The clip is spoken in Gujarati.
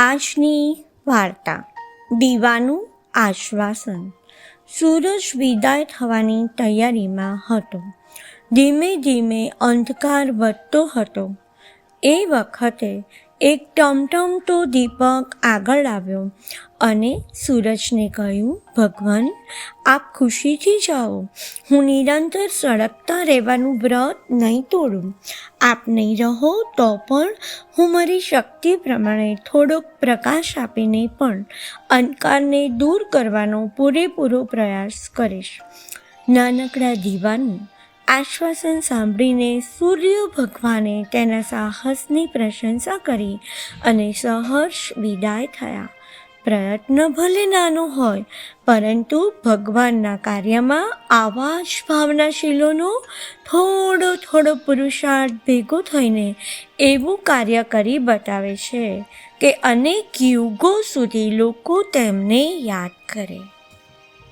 આજની વાર્તા. દીવાનું આશ્વાસન. સૂરજ વિદાય થવાની તૈયારીમાં હતો. ધીમે ધીમે અંધકાર વધતો હતો. એ વખતે એક ટમટમતો દીપક આગળ આવ્યો અને સૂરજને કહ્યું, ભગવાન, આપ ખુશીથી જાઓ. હું નિરંતર સળગતા રહેવાનું વ્રત નહીં તોડું. આપ નહીં રહો તો પણ હું મારી શક્તિ પ્રમાણે થોડોક પ્રકાશ આપીને પણ અંધકારને દૂર કરવાનો પૂરેપૂરો પ્રયાસ કરીશ. નાનકડા દીવાનું આશ્વાસન સાંભળીને સૂર્ય ભગવાને તેના સાહસની પ્રશંસા કરી અને સહર્ષ વિદાય થયા. પ્રયત્ન ભલે નાનો હોય, પરંતુ ભગવાનના કાર્યમાં આવા જ ભાવનાશીલોનો થોડો થોડો પુરુષાર્થ ભેગો થઈને એવું કાર્ય કરી બતાવે છે કે અનેક યુગો સુધી લોકો તેમને યાદ કરે.